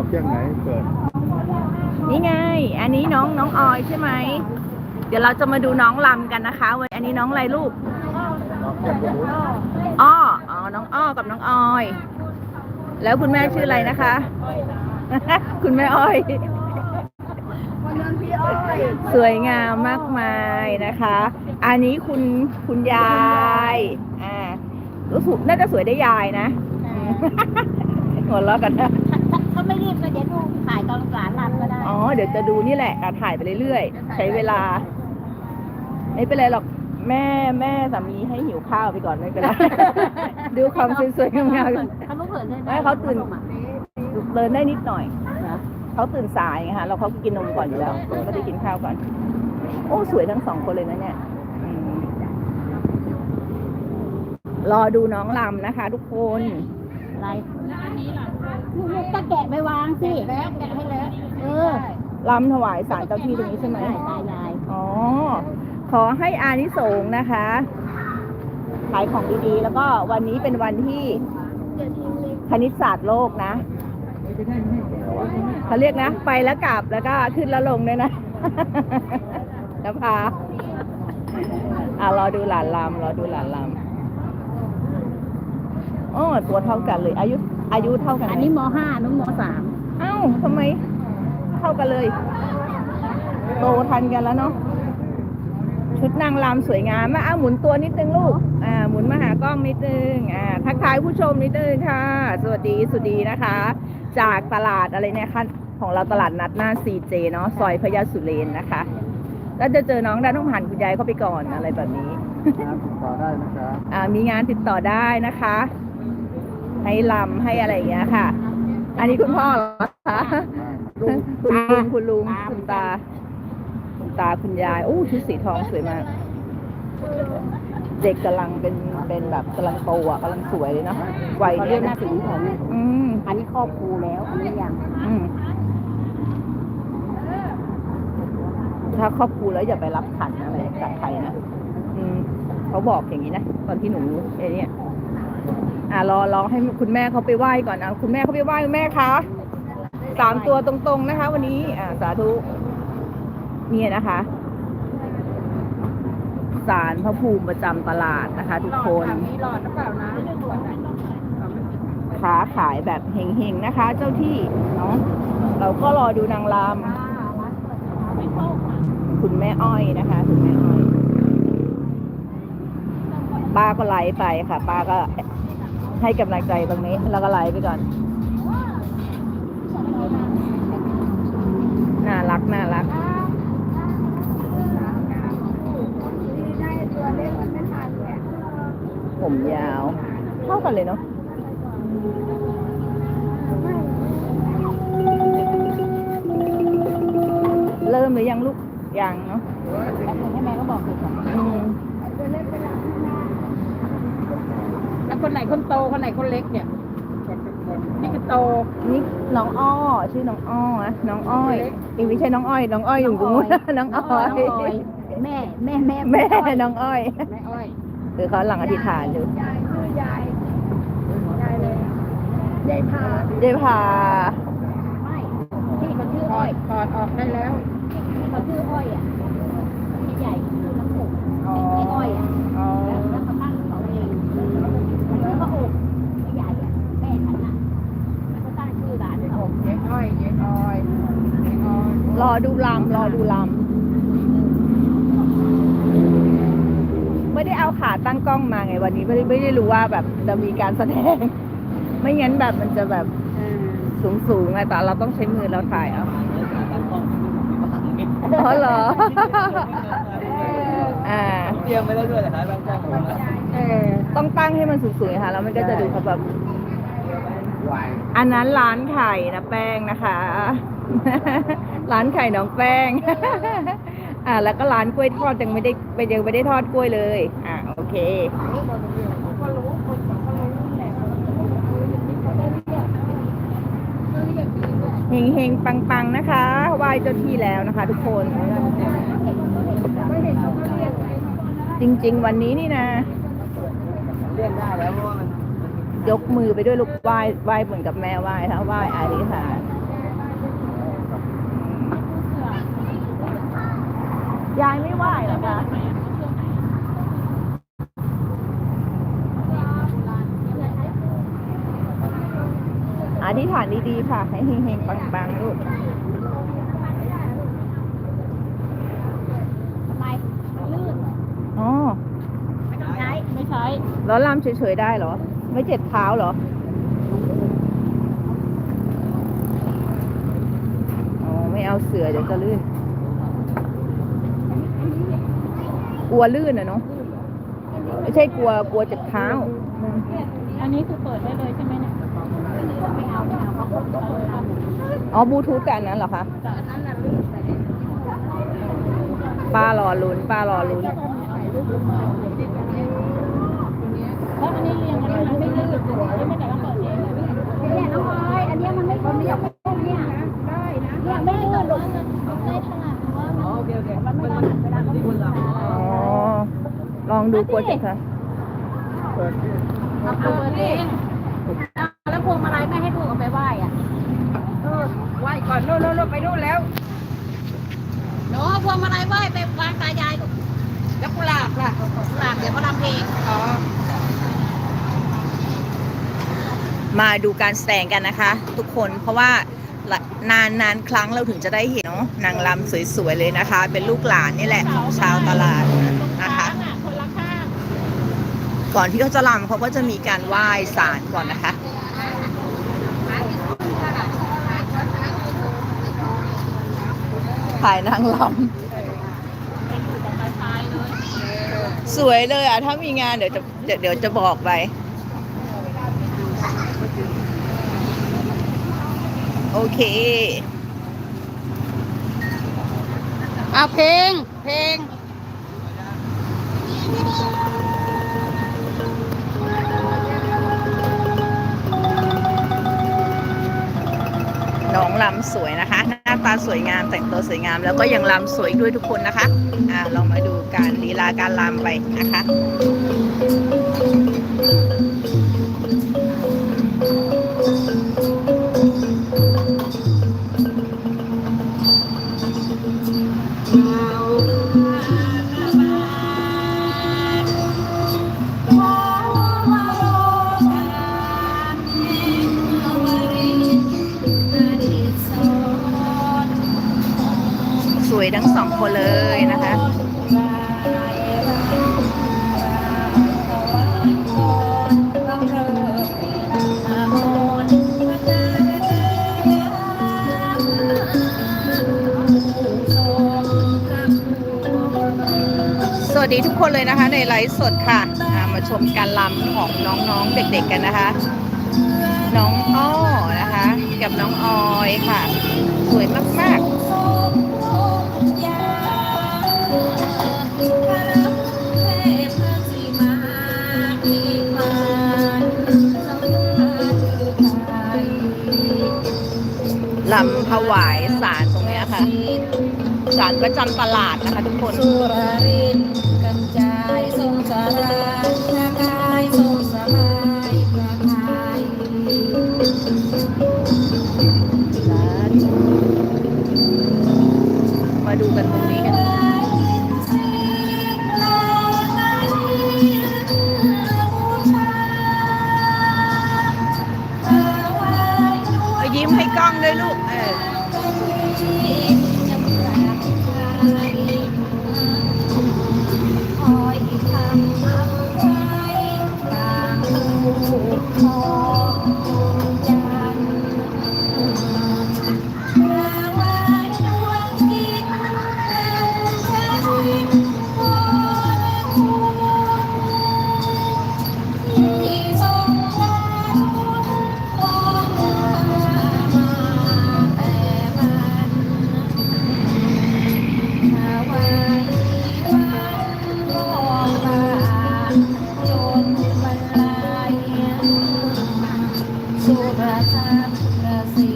เอาเครื่องไหนเปิด นี่ไง อันนี้น้องน้องออยใช่ไหม เดี๋ยวเราจะมาดูน้องลำกันนะคะวันอันนี้น้องอะไรลูกเอาเครื่องไปดูอ้อ อ๋อ น้องอ้อ กับน้องออย แล้วคุณแม่ชื่ออะไรนะคะ คุณแม่อ้อย สวยงามมากมายนะคะ อันนี้คุณคุณยาย อ่ารู้สึกน่าจะสวยได้ยายนะ หัวเราะกันนะเขา ไม่รีบก็เดี๋ยวดูถ่ายตอนหลานรำก็ได้ อ๋อ เดี๋ยวจะดูนี่แหละอะถ่ายไปเรื่อยๆ ใช้เวลา ไม่เป็นไรหรอก แม่แม่สามีให้หิวข้าวไปก่อนไม่เป็นไร ดูความสวยๆงามๆกันเขาลูกเผินได้ไหมไม่เขาตื่นเดินได้นิดหน่อยเขาตื่นสายไงคะเราเขากินนมก่อนอยู่แล้วก็ได้กินข้าวก่อน โอ้สวยทั้งสองคนเลยนะเนี่ยอืมรอดูน้องลำนะคะ ทุกคน อะไรลู กก็แกะไปวางสิแล้วแกะให้แล้วเออลำถวายสารเจ้าที่ตรงนี้ใช่ไหมใช่ตายายอ๋อ ขอให้อานิสงส์นะคะ ขายของดีๆ แล้วก็วันนี้เป็นวันที่คณิตศาสตร์โลกนะ เขาเรียกนะ ไปแล้วกลับแล้วก็ขึ้นแล้วลงด้วยนะแล้วพาอ่ารอดูหลานลำรอดูหลานลำโอ้ตัวเท่ากันเลยอายุ อายุเท่ากันไหมอันนี้มห้าน้องมสามเอ้าทำไมเท่ากันเลย โตทันกันแล้วเนาะชุดนางรำสวยงามมาเอาหมุนตัวนิดนึงลูก อ่า หมุนมาหากล้องนิดนึง อ่า ทักทายผู้ชมนิดนึงค่ะ สวัสดีสวัสดีนะคะ จากตลาดอะไรเนี่ยค่ะของเราตลาดนัดหน้า CJ เนาะ ซอยพญาสุเรนนะคะ แล้วจะเจอน้องได้ต้องผ่านคุณยายเข้าไปก่อนอะไรแบบนี้นะติดต่อได้นะครับอ่า มีงานติดต่อได้นะคะ ให้ลำให้อะไรอย่างเงี้ยค่ะ อันนี้คุณพ่อเหรอคะคุณลุงคุณลุงคุณตา คุณตาคุณยายโอ้ชุดสีทองสวยมาก เด็กกำลังเป็นเป็นแบบกำลังโตอะกำลังสวยเลยเนาะวัยเขาเนี้เรียยกหน้าสิงผม อืมอันนี้ครอบครูแล้ว อันนี้ยังอืมถ้าครอบครัวแล้วอย่าไปรับขันอะไรจากใครนะอืมเขาบอกอย่างนี้นะตอนที่หนูไอ้เนี่ย อ่ารอรอให้คุณแม่เขาไปไหว้ก่อนนะคุณแม่เขาไปไหว้คุณแม่คะสามตัวตรงๆนะคะ วันนี้ อ่าสาธุเนี่ยนะคะศาลพระภูมิประจำตลาดนะคะ ทุกคนมีหลอดหรือเปล่านะค้าขายแบบเฮงๆนะคะ เจ้าที่เนาะเราก็รอดูนางรำคุณแม่อ้อยนะคะคุณแม่อ้อย ป้าก็ไลฟ์ไปค่ะ ป้าก็ให้กำลังใจตรงนี้ แล้วก็ไลฟ์ไปก่อน น่ารัก น่ารัก ผมยาว เท่ากันเลยเนาะเริ่มหรือยังลูกยังเนาะให้แม่ก็บอกเลยก่อนอืมแล้ว คนไหนคนโตคนไหนคนเล็กเนี่ยนี่คือโต นี่น้องอ้อชื่อน้องอ้อนะน้องอ้อยอีกไม่ใช่น้องอ้อย น้องอ้อยอยู่ตรงนู้นน้องอ้อยแม่แม่แม่แม่น้องอ้อยแม่อ้อยคือเขาหลังอธิษฐานอยู่ยายเลยยายพาเดี๋ยวพาไม่ที่เขาชื่ออ้อยถอดออกได้แล้วที่เขาชื่ออ้อยอะที่ใหญ่คือน้ำผงอ๋อที่อ้อยอะ อ๋อ แล้วเขาตั้งเขาเองแล้วก็อกไม่ใหญ่อะแม่ฉันอะแล้วก็ตั้งชื่อร้านเขา เจ๊อ้อยเจ๊อ้อยเจ๊อ้อย รอ ดูลำรอดูลำไม่ได้เอาขาตั้งกล้องมาไงวันนี้ไม่ได้ไม่ได้รู้ว่าแบบจะมีการแสดง ไม่งั้นแบบมันจะแบบสูงสูงๆไงแต่เราต้องใช้มือเราถ่ายเอาอ๋อเหรออ่าเตรียมไม่ได้ด้วยเหรอคะบางกล้องของเราเออต้องตั้งให้มันสูงๆค่ะแล้วมันก็จะดูเขาแบบวายอันนั้นร้านไข่นะแป้งนะคะ ร้านไข่น้องแป้ง อ่า แล้วก็ร้านกล้วยทอดยังไม่ได้ยังไม่ได้ทอดกล้วยเลย อ่าโอเคเฮงเฮงปังปังนะคะไหว้เจ้าที่แล้วนะคะ ทุกคน จริง ๆ วันนี้นี่นะยกมือไปด้วยลูกไหว้ไหว้เหมือนกับแม่ไหว้ถ้าไหว้อาริสาน อธิษฐานดีๆ ค่ะ ให้เฮงๆปังๆลูกทำไมลื่นอ๋อไม่ต้องใช้ไม่ใช้ แล้วลำเฉยๆได้เหรอ ไม่เจ็บเท้าเหรอ อ๋อ ไม่เอาเสือเดี๋ยวจะลื่น กลัวลื่นอะเนาะไม่ใช่กลัวกลัวเจ็บเท้า อันนี้คือเปิดได้เลยใช่ไหมเนี่ยไม่เอาไม่เอาเขาเปิดเลยค่ะอ๋อบลูทูธกับอันนั้นเหรอคะอันนั้นน่ะลื่นแต่เนี่ยป้ารอลุ้นป้ารอลุ้นแล้วอันนี้เรียงกันนะคะไม่ลื่นไม่แต่ว่าเปิดเองเนี่ยน้องออยอันนี้มันไม่ลื่นเนี่ยเนี่ยได้นะเนี่ยไม่ลื่นหรอกได้ขนาดว่า อ๋อ ลองดูกลัวเจ็บเท้าเปิดที่เอาเปิดเองแล้วพวงมาลัยไม่ให้ลูกเอาไปไหว้อะเออไหวก่อนโน่นโน่นโน่นไปนู่นแล้วหนูเอาพวงมาลัยไหว้ไปวางตายายลูกแล้วกุหลาบล่ะหลานเดี๋ยวเขาทำเพลงอ๋อมาดูการแสดงกันนะคะ ทุกคนเพราะว่าละนานนานครั้งเราถึงจะได้เห็นเนางรำสวยๆเลยนะคะ เป็นลูกหลานนี่แหละของชาวตลาดนะคะก่อนที่เขาจะรำเขาก็จะมีการไหว้ศาลก่อนนะคะถ่ายนางรำสวยเลยอะ ถ้ามีงานเดี๋ยวจะเดี๋ยวจะบอกไป โอเค เอาเพลง เพลงน้องลำสวยนะคะ หน้าตาสวยงามแต่งตัวสวยงาม แล้วก็ยังลำสวยด้วยทุกคนนะคะอ่าลองมาดูการลีลาการลำไปนะคะ ทั้งสองคนเลยนะคะสวัสดีทุกคนเลยนะคะในไลฟ์สดค่ะ มาชมการลำของน้องๆเด็กๆกันนะคะ น้องอ้อนะคะ กับน้องออยค่ะ สวยมากๆ ลำถวายสารตรงนี้ค่ะสารประจำตลาดนะคะทุกคน ยิ้มให้กล้องด้วยลูก ราชาราศี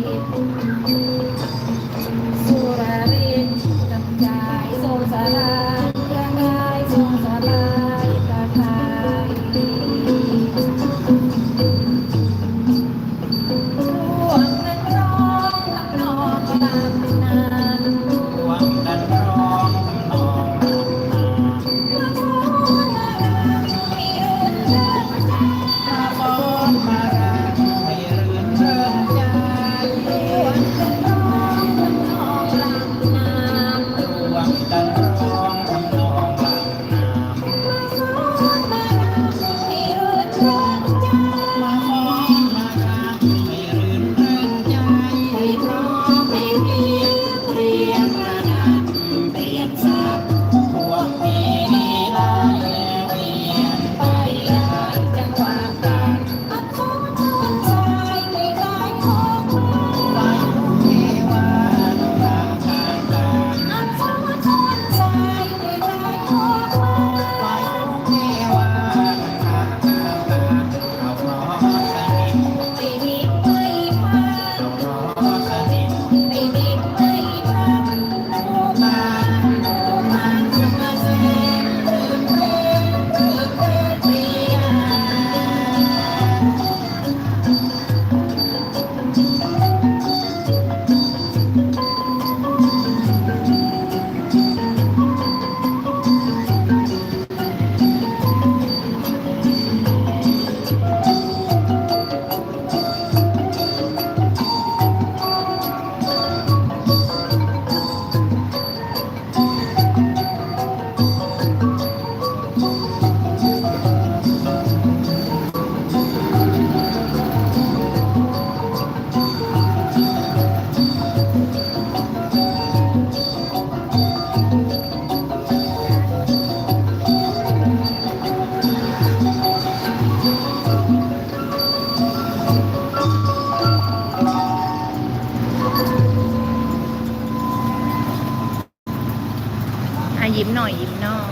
ยิ้มหน่อยยิ้มหน่อย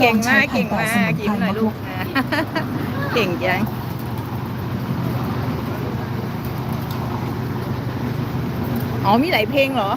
เก่งมากเก่งมากยิ้มหน่อยลูกเก่งจังอ๋อมีหลายเพลงเหรอ